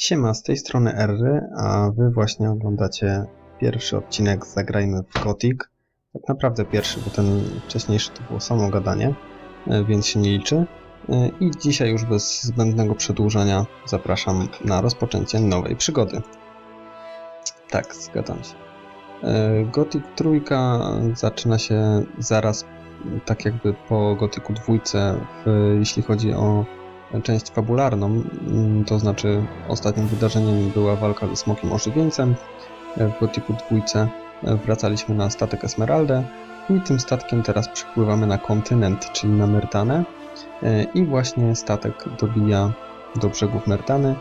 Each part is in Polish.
Siema, z tej strony Erry, a wy właśnie oglądacie pierwszy odcinek Zagrajmy w Gothic. Tak naprawdę pierwszy, bo ten wcześniejszy to było samo gadanie, e, więc się nie liczy. E, I dzisiaj już bez zbędnego przedłużania zapraszam na rozpoczęcie nowej przygody. Tak, zgadzam się. E, Gothic trójka zaczyna się zaraz tak jakby po Gothicu dwójce, w, jeśli chodzi o część fabularną, mm, to znaczy ostatnim wydarzeniem była walka ze smokiem ożywieńcem. W Gothicu dwójce wracaliśmy na statek Esmeraldę i tym statkiem teraz przypływamy na kontynent, czyli na Mertanę E, i właśnie statek dobija do brzegów Mertany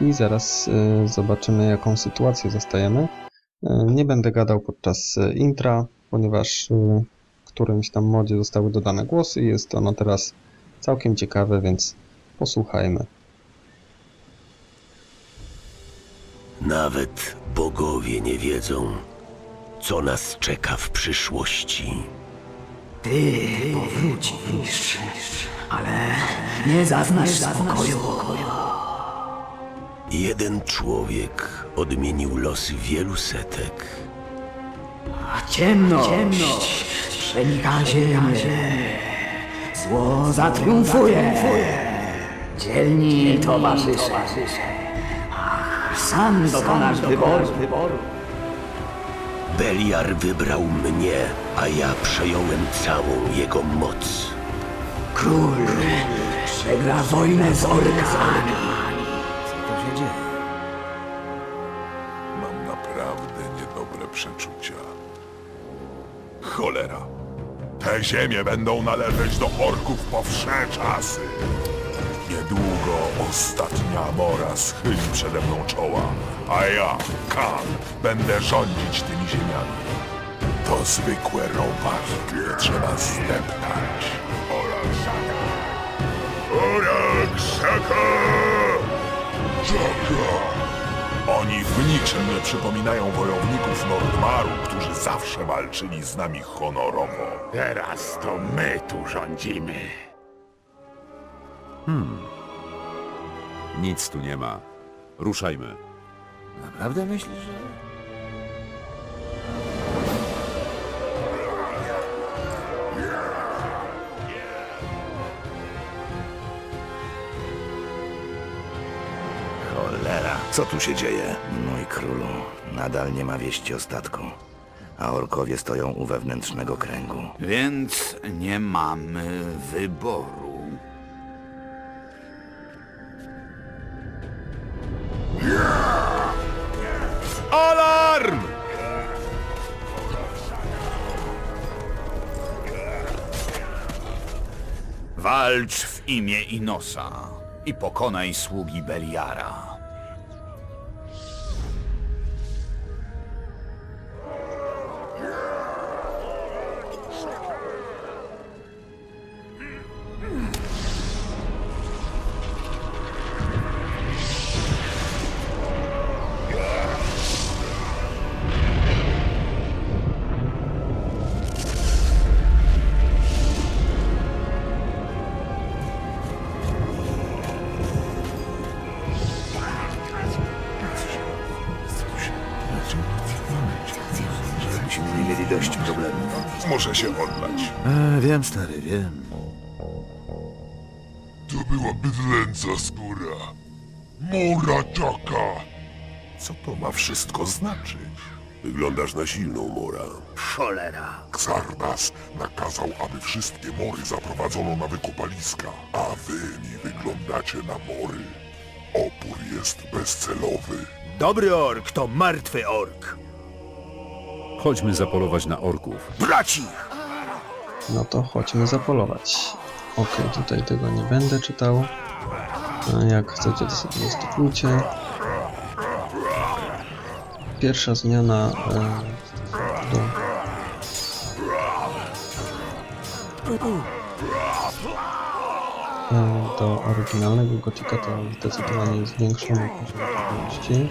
i zaraz e, zobaczymy jaką sytuację zastajemy. E, Nie będę gadał podczas e, intra, ponieważ e, w którymś tam modzie zostały dodane głosy i jest ono teraz całkiem ciekawe, więc posłuchajmy. Nawet bogowie nie wiedzą, co nas czeka w przyszłości. Ty powrócisz, ale nie zaznasz spokoju. Jeden człowiek odmienił losy wielu setek. A ciemność, przenika ziemię. Zło zatriumfuje. Dzielni towarzysze. Ach, sam dokonasz wyboru. Beliar wybrał mnie, a ja przejąłem całą jego moc. Król przegra wojnę z orkami. Co to się dzieje? Mam naprawdę niedobre przeczucia. Cholera. Te ziemie będą należeć do orków po wsze czasy. Niedługo ostatnia mora schyli przede mną czoła, a ja, Kan, będę rządzić tymi ziemiami. To zwykłe robaki, trzeba zdeptać. Oraksaka! Oraksaka! Czaka! Oni w niczym nie przypominają wojowników Nordmaru, którzy zawsze walczyli z nami honorowo. Teraz to my tu rządzimy. Nic tu nie ma. Ruszajmy. Naprawdę myślisz, że... Cholera, co tu się dzieje? Mój królu, nadal nie ma wieści o statku, a orkowie stoją u wewnętrznego kręgu. Więc nie mamy wyboru. Imię Inosa i pokonaj sługi Beliara. Się odlać. E, wiem, stary, wiem. To była bydlęca skóra. Mura czaka. Co to ma wszystko znaczyć? Wyglądasz na silną, Mora. Cholera. Xardas nakazał, aby wszystkie mory zaprowadzono na wykopaliska, a wy mi wyglądacie na mory. Opór jest bezcelowy. Dobry ork to martwy ork. Chodźmy zapolować na orków. Braci! No to chodźmy zapolować. Ok, tutaj tego nie będę czytał. A Jak chcecie, to sobie stopujcie. Pierwsza zmiana e, do... E, do oryginalnego Gotika to zdecydowanie zwiększony poziom trudności.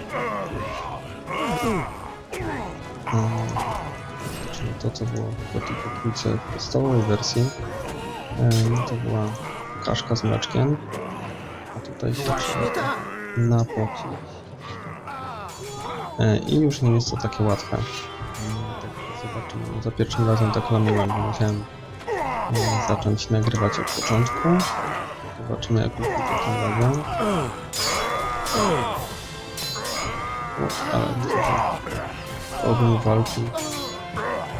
E, to co było w trójce w podstawowej wersji, e, to była kaszka z mleczkiem, a tutaj się na pocisk. E, I już nie jest to takie łatwe. Mm, Tak zobaczymy. Za pierwszym razem tak lamiłem, bo musiałem e, zacząć nagrywać od początku. Zobaczymy jak będzie tym razem. O, ale ogniu walki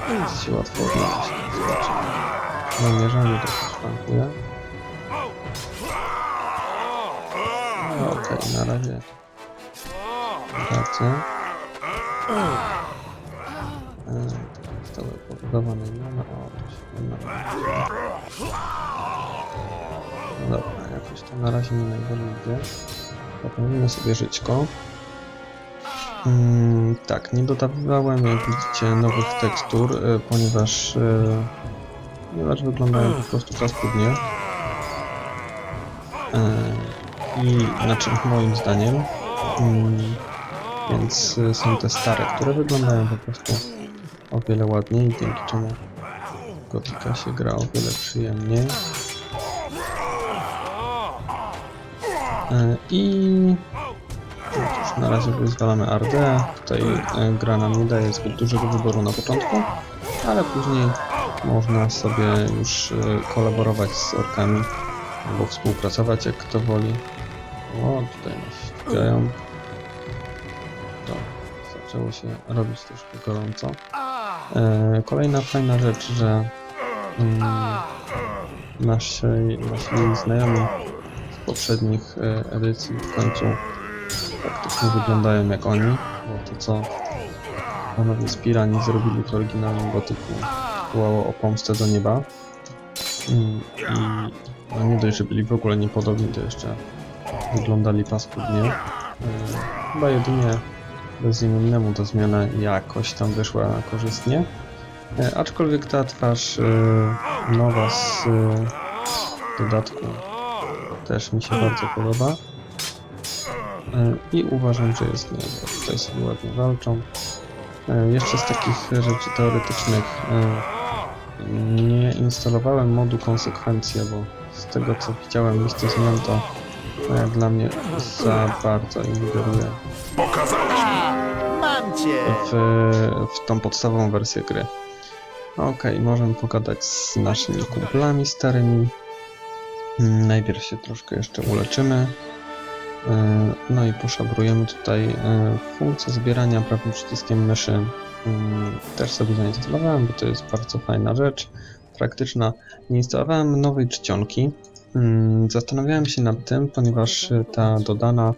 jest się łatwo odnaleźć. Namierzanie trochę szwankuje. No, Okej, na razie wracę. E, Zostały pobudowane imiona. O, to się nie. No dobra, jakoś to na razie nie najgorzej idzie. Zapomnijmy sobie żyćko. Mm, tak, nie dodawałem, jak widzicie, nowych tekstur, e, ponieważ, e, ponieważ wyglądają po prostu paskudnie. E, I znaczy moim zdaniem. Mm, więc są te stare, które wyglądają po prostu o wiele ładniej, dzięki czemu Gotika się gra o wiele przyjemniej. I na razie wyzwalamy RD. Tutaj e, gra nam nie daje zbyt dużego wyboru na początku, ale później można sobie już e, kolaborować z orkami albo współpracować jak kto woli. O, tutaj nas ścigają. To zaczęło się robić troszkę gorąco. E, kolejna fajna rzecz, że mm, nasi, nasi znajomi z poprzednich edycji w końcu praktycznie wyglądają jak oni, bo to co panowie z Pirani zrobili w oryginalnym gotyku wołało o pomstę do nieba. Mm, I no nie dość, że byli w ogóle niepodobni, to jeszcze wyglądali paskudnie. E, Chyba jedynie bezimiennemu ta zmiana jakoś tam wyszła korzystnie. E, Aczkolwiek ta twarz e, nowa z dodatku też mi się bardzo podoba. E, I uważam, że jest niezła. Tutaj sobie ładnie walczą. E, Jeszcze z takich rzeczy teoretycznych e, nie instalowałem modu konsekwencje, bo z tego co widziałem listę zmian to dla mnie za bardzo ingeruje Pokazałeś mi! Mam cię! w, w tą podstawową wersję gry. Okej, możemy pogadać z naszymi kumplami starymi. Najpierw się troszkę jeszcze uleczymy. Yy, No i poszabrujemy tutaj funkcję zbierania prawym przyciskiem myszy. Yy, Też sobie zainstalowałem, bo to jest bardzo fajna rzecz, praktyczna. Nie instalowałem nowej czcionki. Yy, Zastanawiałem się nad tym, ponieważ ta dodana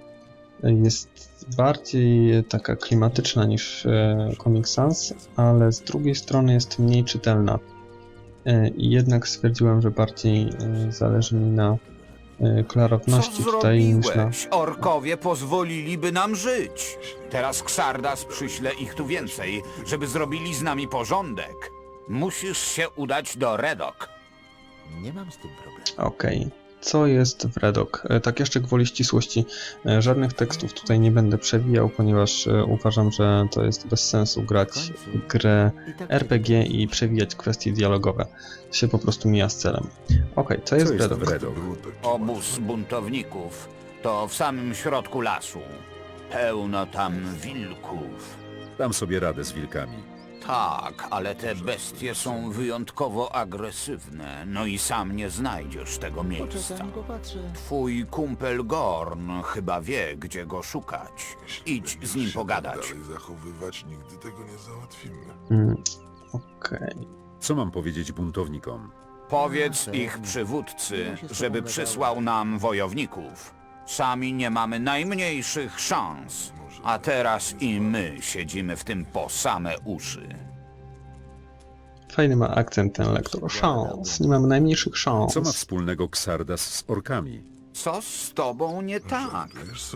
jest bardziej taka klimatyczna niż e, Comic Sans, ale z drugiej strony jest mniej czytelna. E, I jednak stwierdziłem, że bardziej e, zależy mi na Co klarowności tutaj niż na. zrobiłeś? Orkowie pozwoliliby nam żyć. Teraz Xardas przyśle ich tu więcej, żeby zrobili z nami porządek. Musisz się udać do Redok. Nie mam z tym problemu. Okej. Co jest w Redok? E, Tak jeszcze gwoli ścisłości, e, żadnych tekstów tutaj nie będę przewijał, ponieważ e, uważam, że to jest bez sensu grać w grę tak RPG i przewijać kwestie dialogowe. To się po prostu mija z celem. Okej, co Co jest w jest Redok? w Redok? Obóz buntowników to w samym środku lasu. Pełno tam wilków. Dam sobie radę z wilkami. Tak, ale te bestie są wyjątkowo agresywne, no i sam nie znajdziesz tego miejsca. Poczekam, popatrzę. Twój kumpel Gorn chyba wie, gdzie go szukać. Idź z nim pogadać. Dalej zachowywać, nigdy tego nie załatwimy. Mm, Okej. Co mam powiedzieć buntownikom? Powiedz ich przywódcy, żeby przysłał nam wojowników. Sami nie mamy najmniejszych szans. A teraz i my siedzimy w tym po same uszy. Fajny ma akcent ten lektor. Szans. Nie mamy najmniejszych szans. Co ma wspólnego Xardas z orkami? Co z tobą nie tak?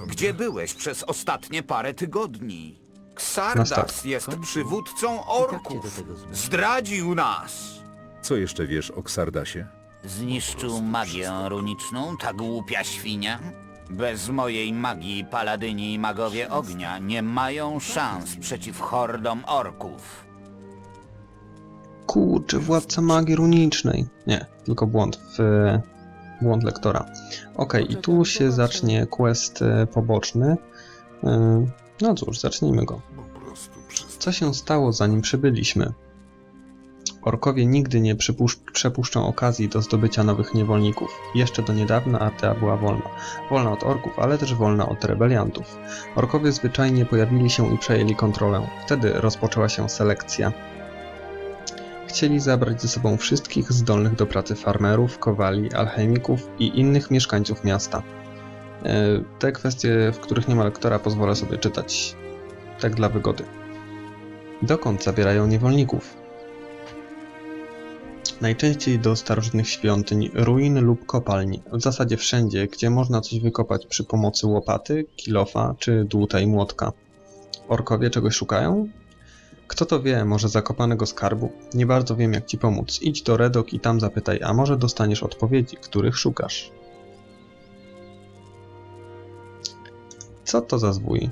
Gdzie byłeś przez ostatnie parę tygodni? Xardas jest przywódcą tak orków. Zdradził nas. Co jeszcze wiesz o Xardasie? Zniszczył magię runiczną, ta głupia świnia? Bez mojej magii paladyni i magowie ognia nie mają szans przeciw hordom orków. Kurczę, władca magii runicznej. Nie, tylko błąd. W błąd lektora. Ok, i tu się zacznie quest e, poboczny. E, No cóż, zacznijmy go. Po prostu przestań. Co się stało zanim przybyliśmy? Orkowie nigdy nie przepuszczą okazji do zdobycia nowych niewolników. Jeszcze do niedawna Artea była wolna. Wolna od orków, ale też wolna od rebeliantów. Orkowie zwyczajnie pojawili się i przejęli kontrolę. Wtedy rozpoczęła się selekcja. Chcieli zabrać ze sobą wszystkich zdolnych do pracy farmerów, kowali, alchemików i innych mieszkańców miasta. E, Te kwestie, w których nie ma lektora, pozwolę sobie czytać tak dla wygody. Dokąd zabierają niewolników? Najczęściej do starożytnych świątyń, ruin lub kopalni. W zasadzie wszędzie, gdzie można coś wykopać przy pomocy łopaty, kilofa czy dłuta i młotka. Orkowie czegoś szukają? Kto to wie, może zakopanego skarbu? Nie bardzo wiem jak ci pomóc. Idź do Redok i tam zapytaj, a może dostaniesz odpowiedzi, których szukasz. Co to za zwój?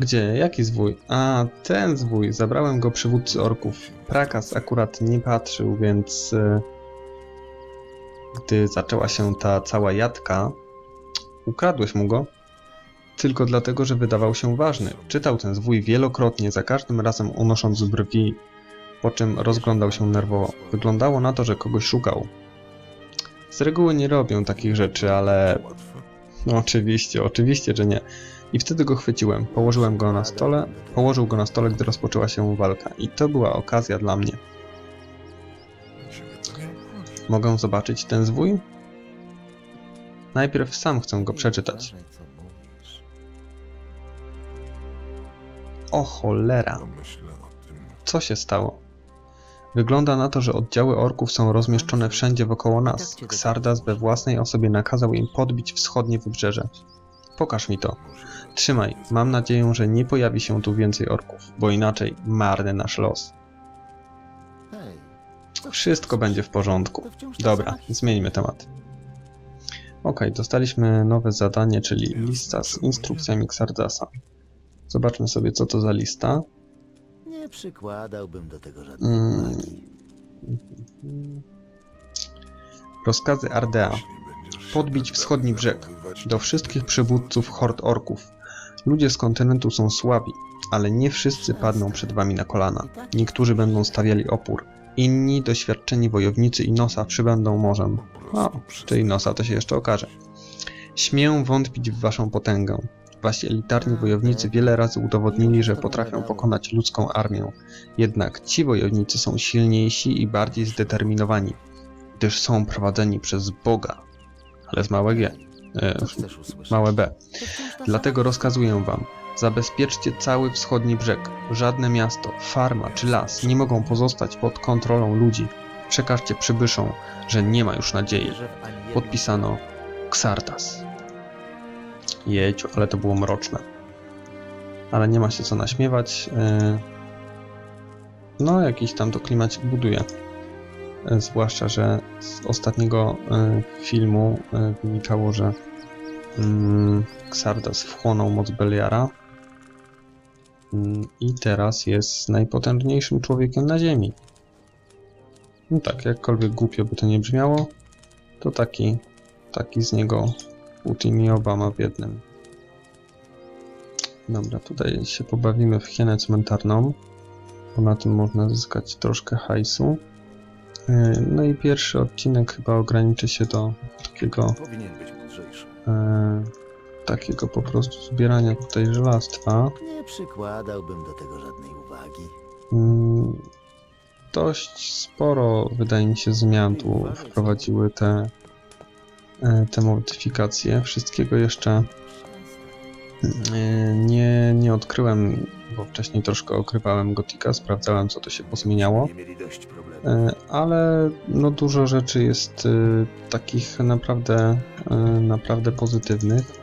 Gdzie? Jaki zwój? A, ten zwój. Zabrałem go przywódcy orków. Prakas akurat nie patrzył, więc... e, Gdy zaczęła się ta cała jadka, ukradłeś mu go? Tylko dlatego, że wydawał się ważny. Czytał ten zwój wielokrotnie, za każdym razem unosząc brwi, po czym rozglądał się nerwowo. Wyglądało na to, że kogoś szukał. Z reguły nie robią takich rzeczy, ale no oczywiście, oczywiście, że nie. I wtedy go chwyciłem, położyłem go na stole, położył go na stole, gdy rozpoczęła się walka. I to była okazja dla mnie. Mogę zobaczyć ten zwój? Najpierw sam chcę go przeczytać. O cholera, co się stało? Wygląda na to, że oddziały orków są rozmieszczone wszędzie wokoło nas. Xardas we własnej osobie nakazał im podbić wschodnie wybrzeże. Pokaż mi to. Trzymaj, mam nadzieję, że nie pojawi się tu więcej orków, bo inaczej marny nasz los. Wszystko będzie w porządku. Dobra, zmieńmy temat. Ok, dostaliśmy nowe zadanie, czyli lista z instrukcjami Xardasa. Zobaczmy sobie, co to za lista. Nie przykładałbym do tego żadnej Mm. uwagi. Rozkazy Ardea. Podbić wschodni brzeg. Do wszystkich przywódców hord orków. Ludzie z kontynentu są słabi, ale nie wszyscy padną przed wami na kolana. Niektórzy będą stawiali opór. Inni, doświadczeni wojownicy i nosa przybędą morzem. O, przestań. czyli nosa to się jeszcze okaże. Śmiem wątpić w waszą potęgę. Wasi elitarni wojownicy wiele razy udowodnili, że potrafią pokonać ludzką armię. Jednak ci wojownicy są silniejsi i bardziej zdeterminowani, gdyż są prowadzeni przez Boga. Ale z małe G. E, małe B. Dlatego rozkazuję wam, zabezpieczcie cały wschodni brzeg. Żadne miasto, farma czy las nie mogą pozostać pod kontrolą ludzi. Przekażcie przybyszom, że nie ma już nadziei. Podpisano Xardas. Jejciu, ale to było mroczne. Ale nie ma się co naśmiewać. yy. No, jakiś tam to klimacik buduje. Yy, Zwłaszcza, że z ostatniego yy, filmu yy, wynikało, że mm, Xardas wchłonął moc Beliara Mm, i teraz jest najpotężniejszym człowiekiem na Ziemi. No tak, jakkolwiek głupio by to nie brzmiało, to taki, taki z niego Putin i Obama w jednym. Dobra, tutaj się pobawimy w hienę cmentarną, bo na tym można zyskać troszkę hajsu. Yy, No i pierwszy odcinek chyba ograniczy się do takiego Powinien być mądrzejszy. e, takiego po prostu zbierania tutaj żelastwa. Nie przykładałbym do tego żadnej uwagi. Mm, Dość sporo, wydaje mi się, zmian tu wprowadziły te, e, te modyfikacje. Wszystkiego jeszcze e, nie, nie odkryłem, bo wcześniej troszkę okrywałem Gotika, sprawdzałem co to się pozmieniało. Nie mieli dość problemów. E, ale no dużo rzeczy jest e, takich naprawdę, e, naprawdę pozytywnych.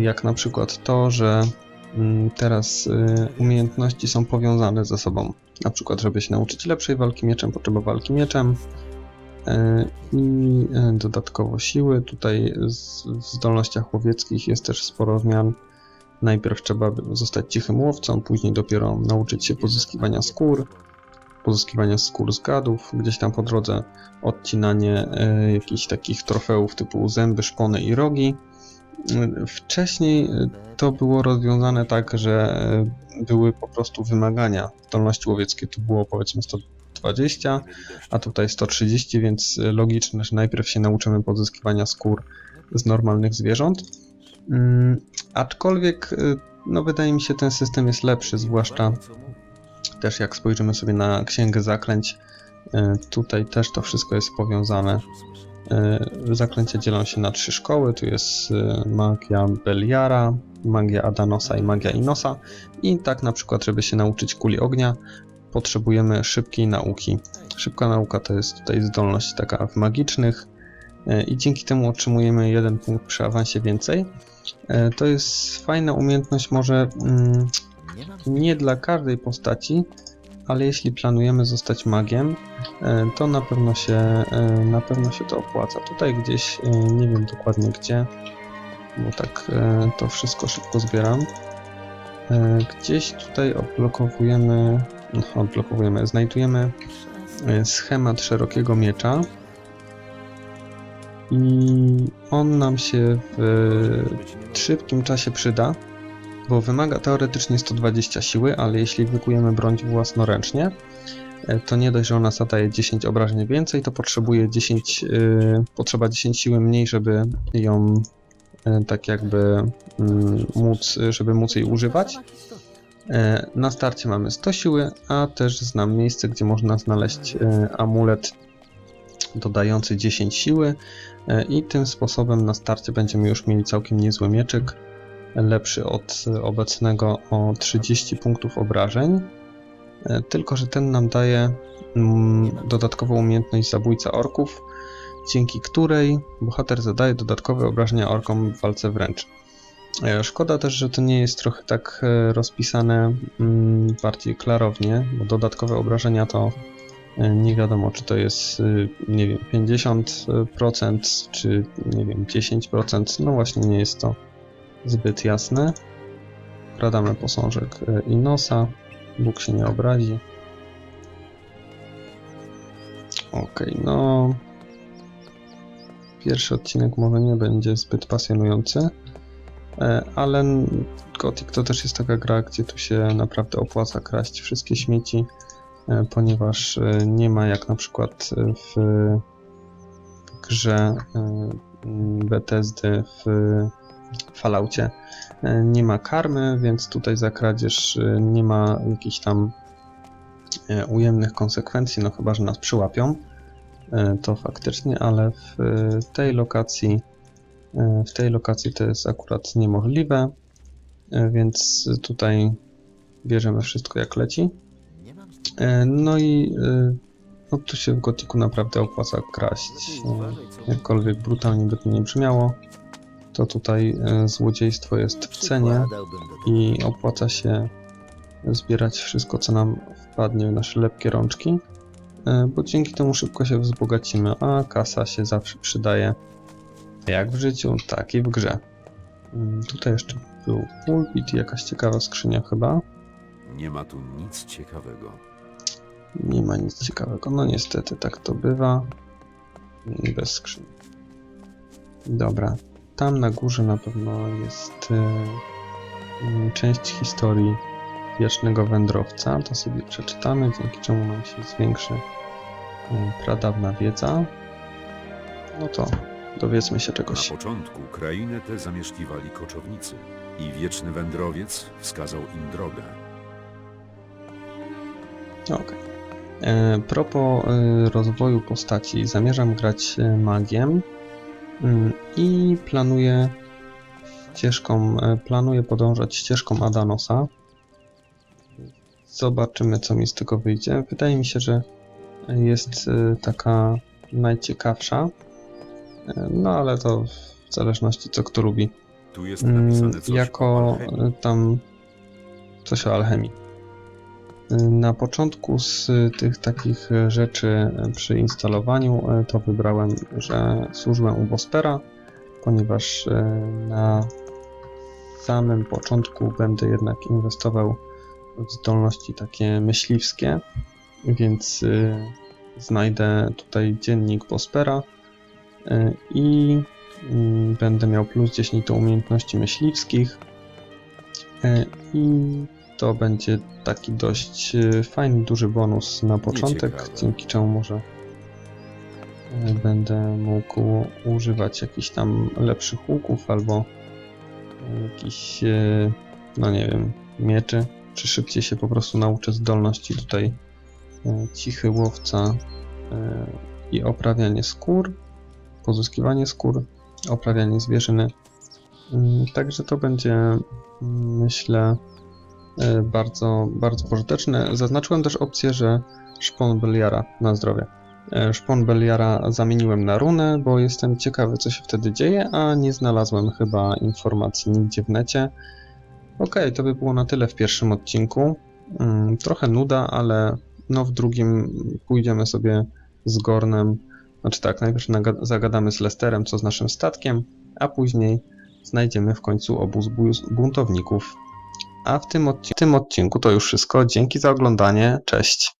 Jak na przykład to, że mm, teraz umiejętności są powiązane ze sobą. Na przykład, żeby się nauczyć lepszej walki mieczem, potrzeba walki mieczem i dodatkowo siły. Tutaj w zdolnościach łowieckich jest też sporo zmian. Najpierw trzeba zostać cichym łowcą, później dopiero nauczyć się pozyskiwania skór. Pozyskiwania skór z gadów, gdzieś tam po drodze odcinanie e, jakichś takich trofeów typu zęby, szpony i rogi. Wcześniej e, to było rozwiązane tak, że e, były po prostu wymagania. Zdolności łowieckie to było powiedzmy 120, a tutaj 130, więc logiczne, że najpierw się nauczymy pozyskiwania skór z normalnych zwierząt. Mm, aczkolwiek, no wydaje mi się, ten system jest lepszy, zwłaszcza też jak spojrzymy sobie na księgę zaklęć, y, tutaj też to wszystko jest powiązane. Y, Zaklęcia dzielą się na trzy szkoły, tu jest y, magia Beliara, magia Adanosa i magia Inosa i tak na przykład, żeby się nauczyć kuli ognia, potrzebujemy szybkiej nauki. Szybka nauka to jest tutaj zdolność taka w magicznych, E, i dzięki temu otrzymujemy jeden punkt przy awansie więcej. E, To jest fajna umiejętność, może mm, Nie dla każdej postaci, ale jeśli planujemy zostać magiem, e, to na pewno się, e, na pewno się to opłaca. Tutaj gdzieś, e, nie wiem dokładnie gdzie, bo tak to wszystko szybko zbieram. Gdzieś tutaj odblokowujemy, no, odblokowujemy, znajdujemy schemat szerokiego miecza. I on nam się w szybkim czasie przyda, bo wymaga teoretycznie 120 siły, ale jeśli wykujemy broń własnoręcznie, e, to nie dość, że ona zadaje 10 obrażeń więcej, to potrzebuje 10, y, potrzeba 10 siły mniej, żeby ją y, tak jakby mm, móc, żeby móc jej używać. E, Na starcie mamy 100 siły, a też znam miejsce, gdzie można znaleźć e, amulet dodający 10 siły e, i tym sposobem na starcie będziemy już mieli całkiem niezły mieczyk, lepszy od obecnego o 30 punktów obrażeń, E, tylko że ten nam daje mm, dodatkową umiejętność zabójca orków, dzięki której bohater zadaje dodatkowe obrażenia orkom w walce wręcz. E, Szkoda też, że to nie jest trochę tak e, rozpisane mm, bardziej klarownie, bo dodatkowe obrażenia to nie wiadomo, czy to jest, nie wiem, 50%, czy nie wiem, 10%. No właśnie, nie jest to zbyt jasne. Wkładamy posążek e, Inosa. Bóg się nie obrazi. Okej, no. Pierwszy odcinek może nie będzie zbyt pasjonujący, e, ale Gothic to też jest taka gra, gdzie tu się naprawdę opłaca kraść wszystkie śmieci, e, ponieważ nie ma jak na przykład w grze Bethesdy w Falloutie e, nie ma karmy, więc tutaj za kradzież e, nie ma jakichś tam e, ujemnych konsekwencji, no chyba, że nas przyłapią, to faktycznie, ale w tej lokacji w tej lokacji to jest akurat niemożliwe, więc tutaj bierzemy wszystko jak leci. No i no tu się w Gotiku naprawdę opłaca kraść. Jakkolwiek brutalnie by to nie brzmiało, to tutaj e, złodziejstwo jest w cenie i opłaca się zbierać wszystko, co nam wpadnie w nasze lepkie rączki, e, bo dzięki temu szybko się wzbogacimy, a kasa się zawsze przydaje jak w życiu, tak i w grze. Mm, Tutaj jeszcze był pulpit i jakaś ciekawa skrzynia chyba. Nie ma tu nic ciekawego. Nie ma nic ciekawego. No niestety, tak to bywa. I Bez skrzyni. Dobra. Tam na górze na pewno jest e, mm, część historii wiecznego wędrowca. To sobie przeczytamy, dzięki czemu nam się zwiększy e, pradawna wiedza. No to dowiedzmy się Na czegoś. początku krainę tę zamieszkiwali koczownicy i wieczny wędrowiec wskazał im drogę. Okej. E, Propos e, rozwoju postaci, zamierzam grać magiem i planuję ścieżką, e, planuję podążać ścieżką Adanosa. Zobaczymy, co mi z tego wyjdzie. Wydaje mi się, że jest e, taka najciekawsza, E, no ale to w zależności co kto lubi. Tu jest Mm, napisane coś o jako tam coś o alchemii. E, Na początku z tych takich e, rzeczy e, przy instalowaniu e, to wybrałem, że służbę u Bospera, ponieważ e, na samym początku będę jednak inwestował w zdolności takie myśliwskie więc y, znajdę tutaj dziennik Bospera i y, będę miał plus 10 do umiejętności myśliwskich i to będzie taki dość y, fajny, duży bonus na początek, dzięki czemu może y, będę mógł używać jakichś tam lepszych łuków albo jakichś, y, no nie wiem, mieczy, czy szybciej się po prostu nauczę zdolności tutaj cichy łowca i oprawianie skór, pozyskiwanie skór, oprawianie zwierzyny. Mm, Także to będzie, mm, myślę, bardzo, bardzo pożyteczne. Zaznaczyłem też opcję, że szpon Beliara na zdrowie. E, Szpon Beliara zamieniłem na runę, bo jestem ciekawy, co się wtedy dzieje, a nie znalazłem chyba informacji nigdzie w necie. Okej, to by było na tyle w pierwszym odcinku. Mm, Trochę nuda, ale no w drugim pójdziemy sobie z Gornem. Znaczy tak, najpierw zagadamy z Lesterem, co z naszym statkiem, a później znajdziemy w końcu obóz bu- buntowników. A w tym, odci- w tym odcinku to już wszystko. Dzięki za oglądanie. Cześć.